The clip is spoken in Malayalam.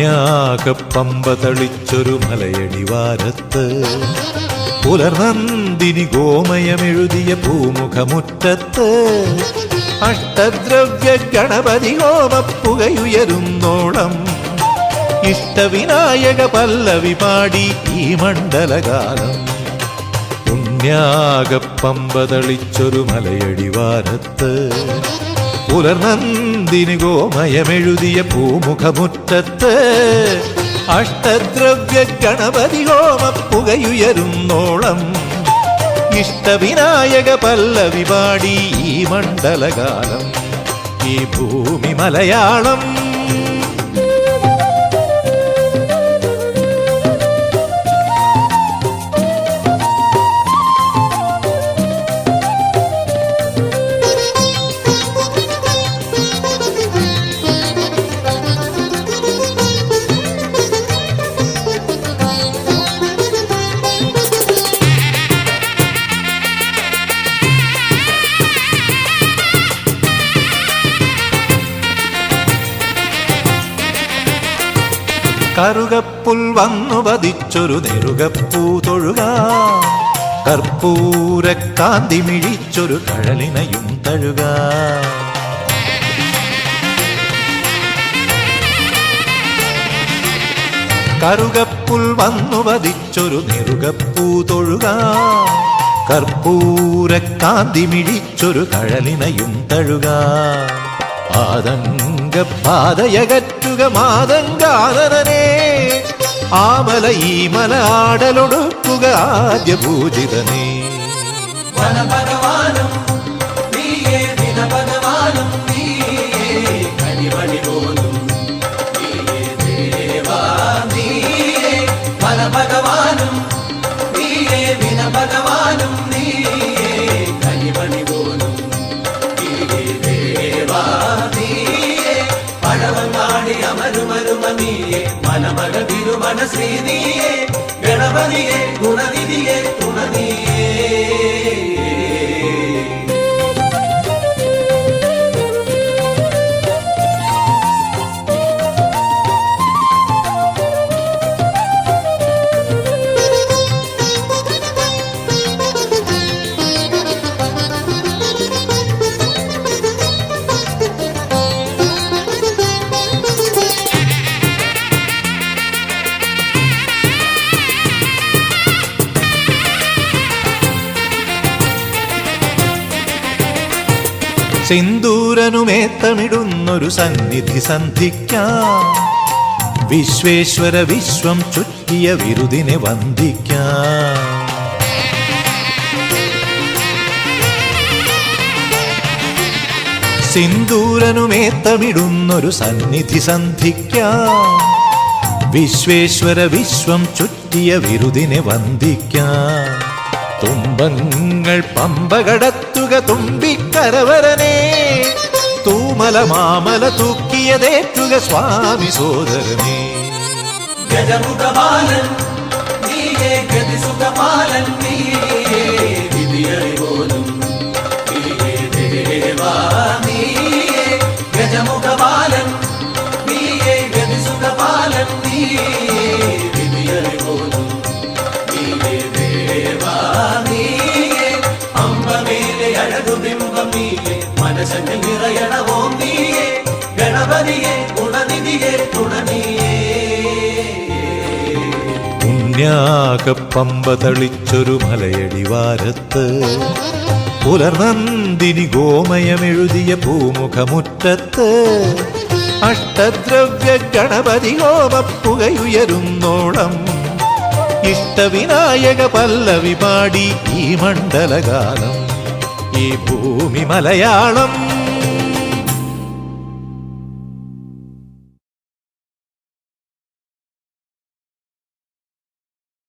പുണ്യാകപ്പമ്പ തളിച്ചൊരു മലയടിവാരത്ത് പുലർനന്ദിനി ഗോമയമെഴുതിയ പൂമുഖമുറ്റത്ത്. അഷ്ടദ്രവ്യ ഗണപതി ഹോമപ്പുകയുയരുന്നോളം. ഇഷ്ടവിനായക പല്ലവി പാടി ഈ മണ്ഡലകാലം പുണ്യാകപ്പമ്പ തളിച്ചൊരു മലയടിവാരത്ത് പുലർനന്ദിനി ഗോമയമെഴുതിയ പൂമുഖമുറ്റത്ത് അഷ്ടദ്രവ്യ ഗണപതി ഹോമപ്പുകയുയരുന്നോളം ഇഷ്ടവിനായക പല്ലവി പാടി ഈ മണ്ഡലകാലം ഈ ഭൂമി മലയാളം. കറുകപ്പുൽ വന്നു വധിച്ചൊരു നെറുകപ്പൂ തൊഴുക. കർപ്പൂരക്കാന്തി മിഴിച്ചൊരു കഴലിനയും തഴുക. കറുകപ്പുൽ വന്നു വധിച്ചൊരു നെറുകപ്പൂ തൊഴുക. കർപ്പൂരക്കാന്തി മിഴിച്ചൊരു കഴലിനയും തഴുക. ആതങ്ക പാതയകറ്റുക മാതങ്കാനനെ ആമല ഈ മല ആടലൊടുക്കുക ആദ്യ പൂജിതനേ വനഭഗവാനും നീയേ ദിനഭഗവാനും നീയേ കനിമണി പോലും നീയേ నమల తిరుమల శ్రీని. സിന്ദൂരനുമേത്തമിടുന്നൊരു സന്നിധി സന്ധിക്കാം. വിശ്വേശ്വര വിശ്വം ചുറ്റിയ വിരുദിനെ വന്ദിക്കാം. സിന്ദൂരനുമേത്തമിടുന്നൊരു സന്നിധി സന്ധിക്കാം. വിശ്വേശ്വര വിശ്വം ചുറ്റിയ വിരുദിനെ വന്ദിക്കാം. തുമ്പങ്ങൾ പമ്പ കടത്തുക തുമ്പിക്കരവരനെ തൂമല മാമല തൂക്കിയതേറ്റുക സ്വാമി സോദരനെ. ഗജമുഖപാലൻ നീയേ ഗതിസുഖപാലൻ നീയേ വിധിയറിപോലും നീയേ ദേവാ നീയേ നീയേ മനസ്സങ്ങിൽ നിറയണവോം നീയേ ഗണപതിയെ ഗുണനിധിയെ തുണനീയേ പുണ്യാകപ്പമ്പ തളിച്ചൊരു മലയടിവാരത്ത് പുലർനന്ദിനി ഗോമയമെഴുതിയ പൂമുഖമുറ്റത്ത് അഷ്ടദ്രവ്യ ഗണപതി ഹോമപ്പുകയുയരുന്നോളം ഇഷ്ടവിനായക പല്ലവി പാടി ഈ മണ്ഡലകാലം ഈ ഭൂമി മലയാളം.